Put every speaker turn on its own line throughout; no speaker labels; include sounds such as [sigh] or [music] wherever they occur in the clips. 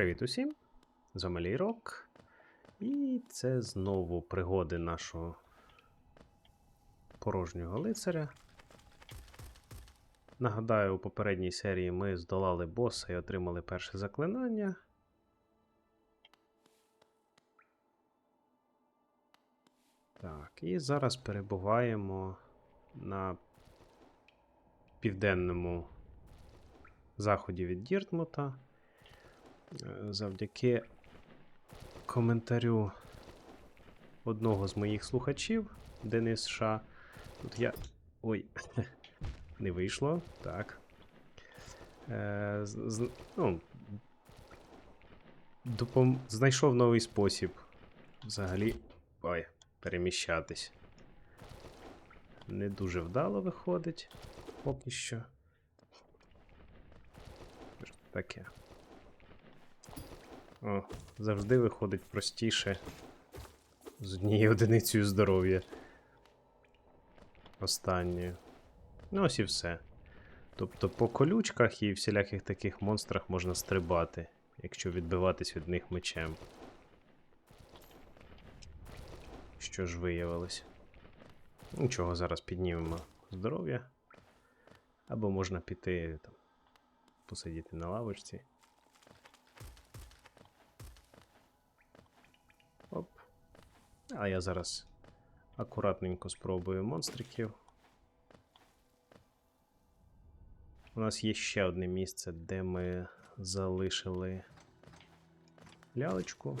Привіт усім! З вами Лійрок. І це знову пригоди нашого порожнього лицаря. Нагадаю, у попередній серії ми здолали боса і отримали перше заклинання. Так, і зараз перебуваємо на південному заході від Діртмута. Е, Завдяки коментарю одного з моїх слухачів, Денис Ша. Тут я. Ой, [laughs] не вийшло. Так. Е, з- ну, допом... Знайшов новий спосіб взагалі. Ой, переміщатись. Не дуже вдало виходить поки. Що Таке. О, завжди виходить простіше з однією одиницею здоров'я. Останньою. Ну, ось і все. Тобто по колючках і всіляких таких монстрах можна стрибати, якщо відбиватись від них мечем. Що ж виявилось? Нічого, зараз піднімемо здоров'я. Або можна піти там, посидіти на лавочці. Оп. А я зараз акуратненько спробую монстриків. У нас є ще одне місце, де ми залишили лялечку.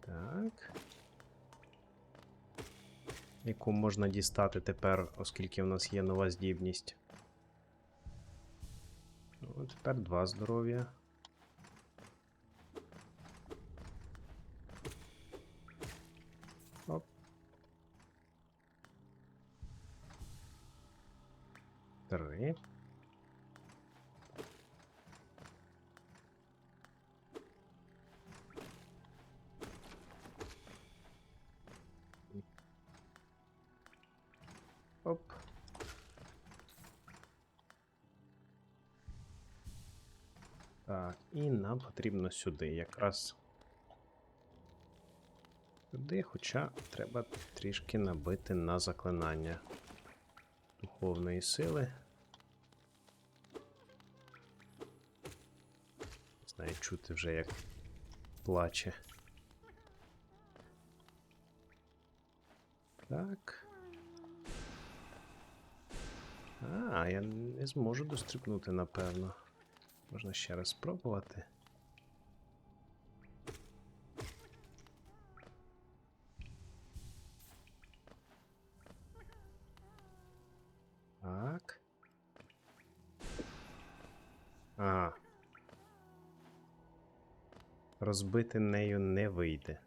Так. Яку можна дістати тепер, оскільки в нас є нова здібність. Ну, тепер два здоров'я. Три. Оп. Так, і нам потрібно сюди якраз Сюди, хоча треба трішки набити на заклинання духовної сили. Чути вже як плаче. Так. А, я не зможу дострибнути, напевно. Можна ще раз спробувати. Розбити нею не вийде.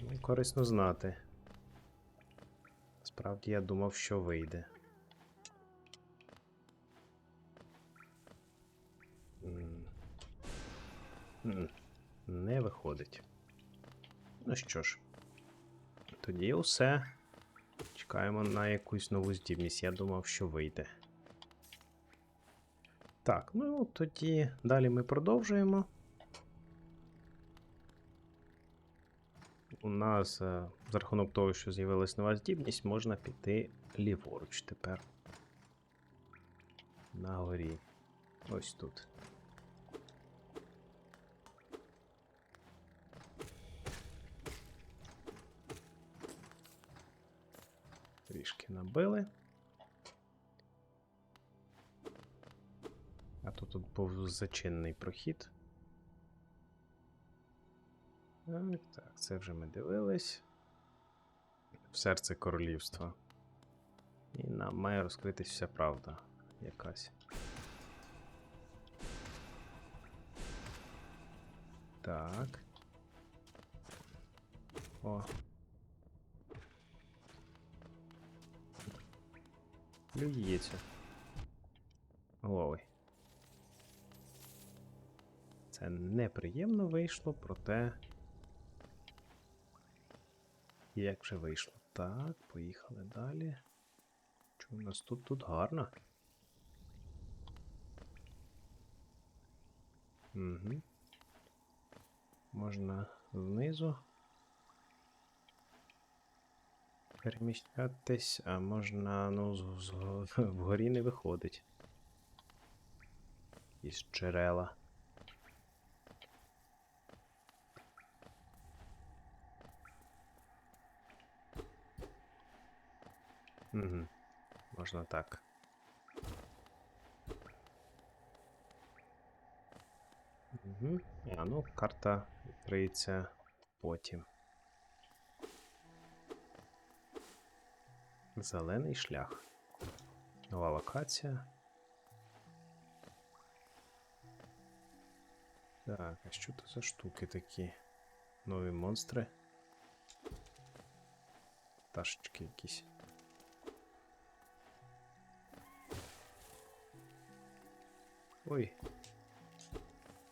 Ну, корисно знати. Справді я думав, що вийде. Не виходить. Ну що ж, тоді усе. Чекаємо на якусь нову здібність. Я думав, що вийде. Так, ну тоді далі ми продовжуємо. У нас е, за рахунок того, що з'явилась нова здібність, можна піти ліворуч тепер. На горі. Ось тут. Трішки набили. А тут тут був зачинний прохід. Так, так, це вже ми дивились. В серце королівства. І нам має розкритись вся правда якась. Так. О. Люється. Ой. Це неприємно вийшло, проте. Як вже вийшло? Так, поїхали далі. Що у нас тут тут гарно? Угу. Можна знизу переміщатись, а можна, ну, з- з- вгорі не виходить. Із джерела. Угу. Можна так. Угу. А, ну, карта відкриється потім. Зелений шлях. Нова локація. Так, а що це за штуки такі? Нові монстри. Пташечки якісь. Ой.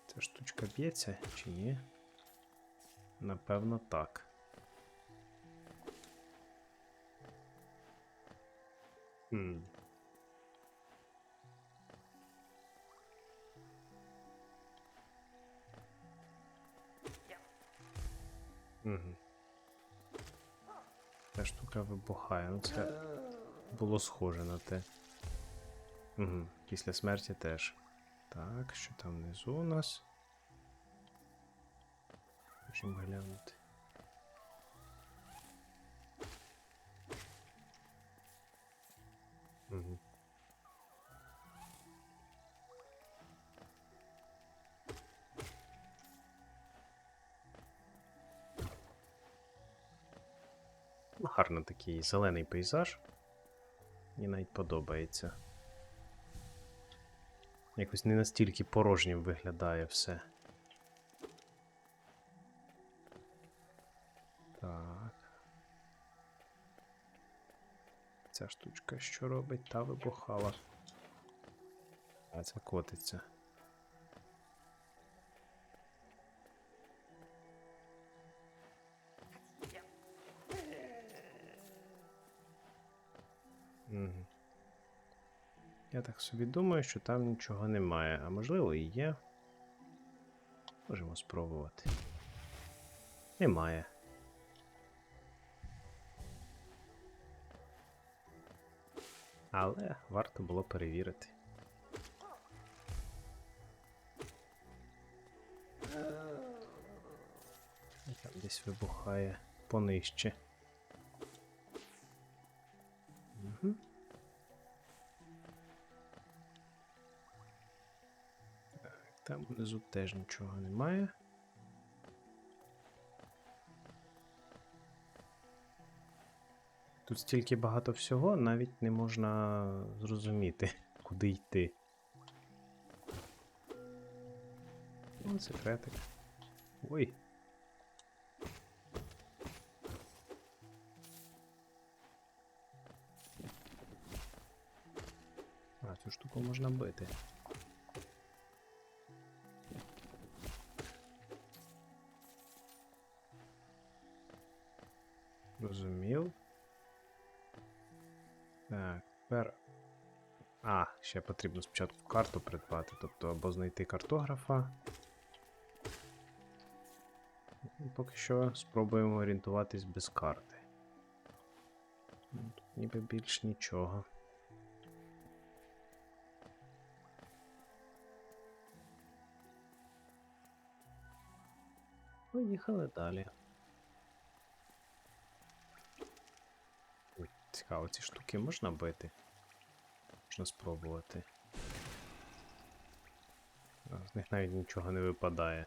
Ця штучка б'ється чи ні? Напевно, так. Хм. Угу. Ця штука вибухає. Ну це було схоже на те. Угу. Після смерті теж. Так, що там внизу у нас? Можемо глянути. Угу. Гарно такий зелений пейзаж. Мені навіть подобається. Якось не настільки порожнім виглядає все. Так. Ця штучка що робить? Та вибухала. А це котиться. Угу. Я так собі думаю, що там нічого немає, а можливо і є. Можемо спробувати. Немає. Але варто було перевірити. І Там десь вибухає понижче. Угу. Там внизу теж нічого немає. Тут стільки багато всього, навіть не можна зрозуміти, [laughs] куди йти. О, секретик. Ой. А, цю штуку можна бити. Розумів. Так, тепер. А, ще потрібно спочатку карту придбати, тобто або знайти картографа. Поки що спробуємо орієнтуватись без карти. Тут ніби більш нічого. Поїхали далі. Цікаво, ці штуки можна бити? Можна спробувати. З них навіть нічого не випадає.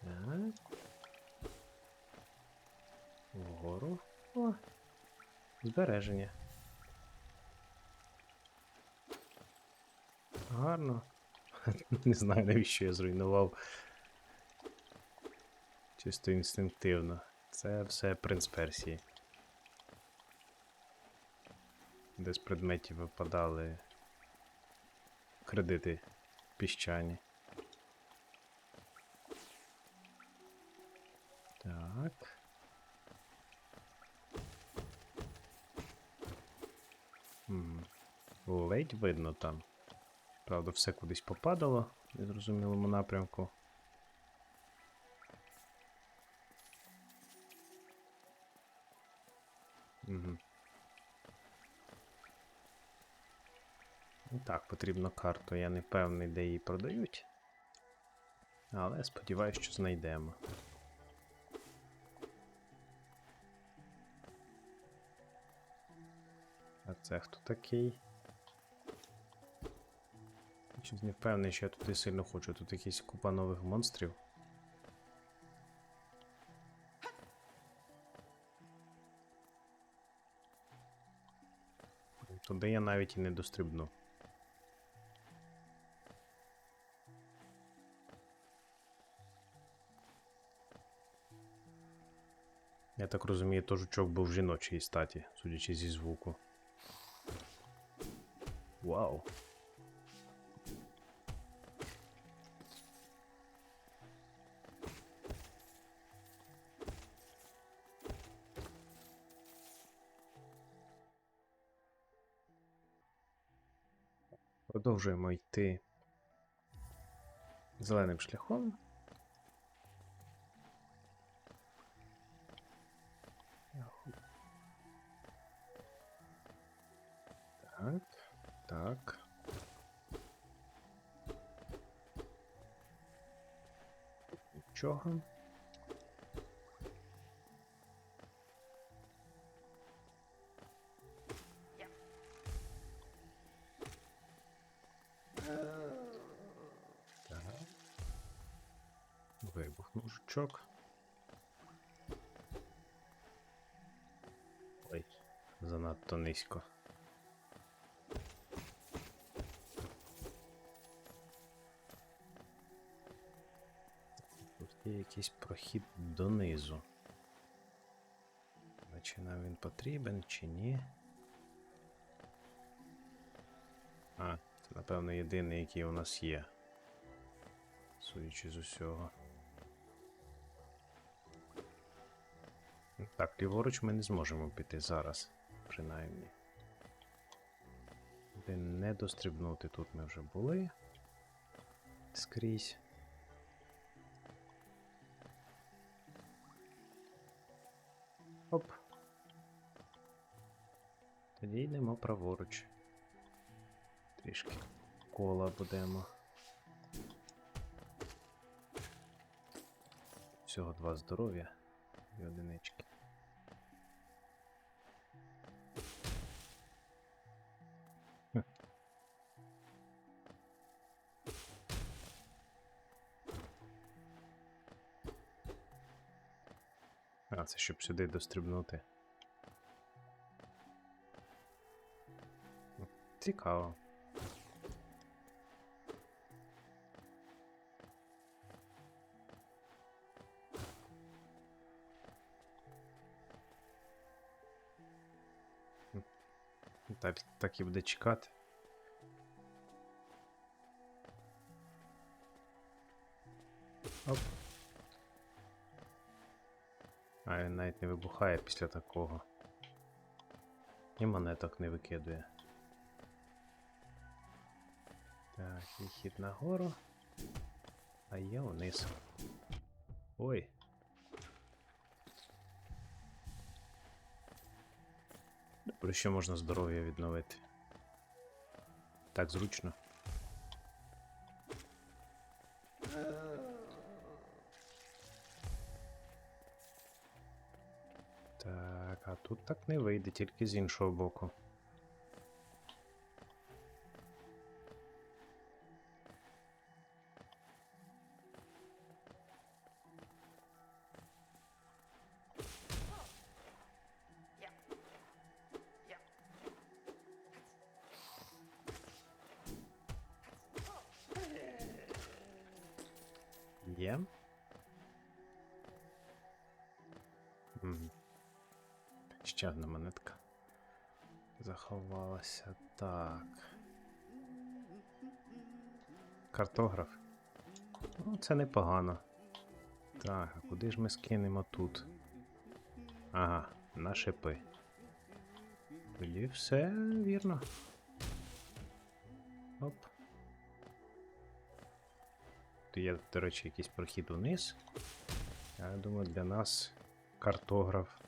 Так. Вгору. О. Збереження. Гарно. [laughs] Не знаю, навіщо я зруйнував. Чисто інстинктивно. Це все принц Персії. Де з предметів випадали кредити піщані. Так. Ледь видно там. Правда, все кудись попадало в незрозумілому напрямку. Угу. Так, потрібно карту. Я не певний, де її продають. Але сподіваюся, що знайдемо. А це хто такий? Щось не впевнений, що я туди сильно хочу. Тут якась купа нових монстрів. Туди я навіть і не дострибну. Я так розумію, то жучок був жіночої статі, судячи зі звуку. Вау. Продовжуємо йти зеленим шляхом. Так, так. Нічого. Вибухнув. Ой, занадто низько. Тут є якийсь прохід донизу. Чи нам він потрібен, чи ні? А, це, напевно, єдиний, який у нас є. Судячи з усього. Ліворуч ми не зможемо піти зараз, принаймні. Де не дострибнути тут ми вже були. Скрізь. Оп. Тоді йдемо праворуч. Трішки кола будемо. Всього два здоров'я і одинички. А, щоб сюди дострибнути. Цікаво. Так, так і буде чекати. Оп. Він навіть не вибухає після такого. І монеток не викидує. Так, і хід нагору. А я вниз. Ой. Добре, що можна здоров'я відновити. Так зручно. Тут так не вийде, тільки з іншого боку. Є. Ще одна монетка. Заховалася. Так. Картограф. Ну, це непогано. Так, а куди ж ми скинемо тут? Ага, на шипи. Тоді все вірно. Оп. Тут є, до речі, якийсь прохід униз. Я думаю, для нас картограф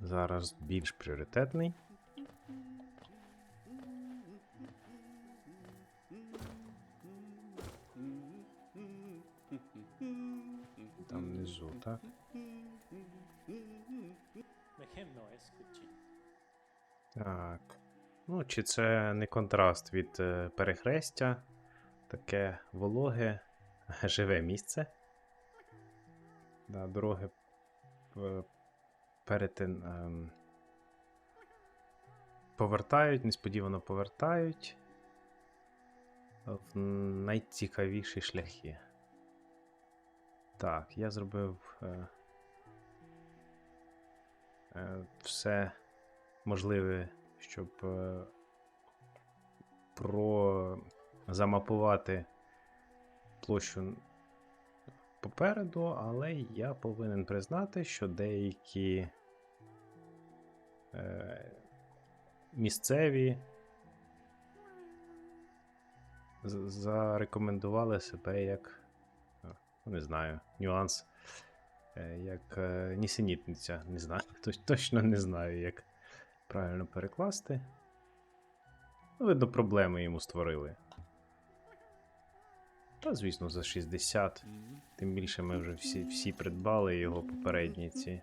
зараз більш пріоритетний. Там внизу, так? Так. Ну, чи це не контраст від е, перехрестя, таке вологе, [laughs] живе місце. Да, дороги е, перетин, ем, повертають, несподівано повертають в найцікавіші шляхи. Так, я зробив е, е, все можливе, щоб е, про замапувати площу попереду, але я повинен признати, що деякі е, місцеві зарекомендували себе як, е, ну, не знаю, нюанс, е, як е, нісенітниця. Не знаю, [laughs] точ- точно не знаю, як правильно перекласти. Ну, видно, проблеми йому створили. Та, звісно, за 60. Тим більше ми вже всі, всі придбали його попередні ці.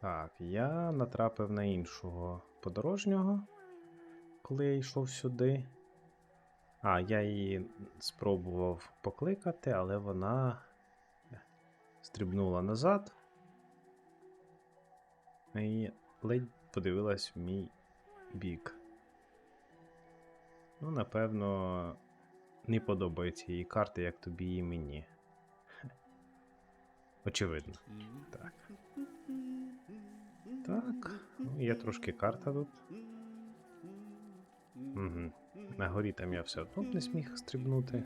Так, я натрапив на іншого подорожнього, коли я йшов сюди. А, я її спробував покликати, але вона стрибнула назад. І ледь подивилась в мій бік. Ну, напевно, не подобаються її карти, як тобі і мені. Очевидно. Так. Так, ну є трошки карта тут. Угу. На горі там я все одно не зміг стрибнути.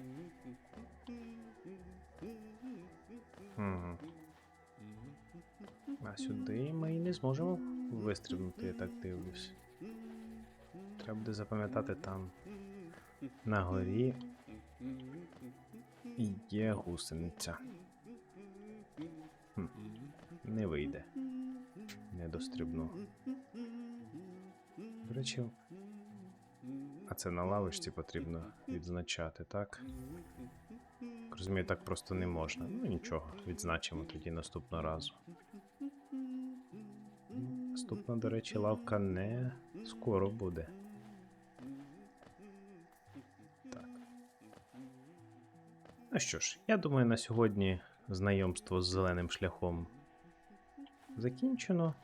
Угу. А сюди ми і не зможемо вистрибнути, я так дивлюсь. Треба буде запам'ятати там. На горі є гусениця. Хм. Не вийде. Не дострибну. До речі, а це на лавочці потрібно відзначати, так? Розумію, так просто не можна. Ну нічого, відзначимо тоді наступного разу. Наступна, до речі, лавка не скоро буде. Ну що ж, я думаю, на сьогодні знайомство з зеленим шляхом закінчено.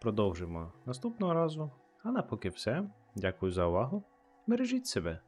Продовжимо наступного разу. А на поки все. Дякую за увагу. Бережіть себе.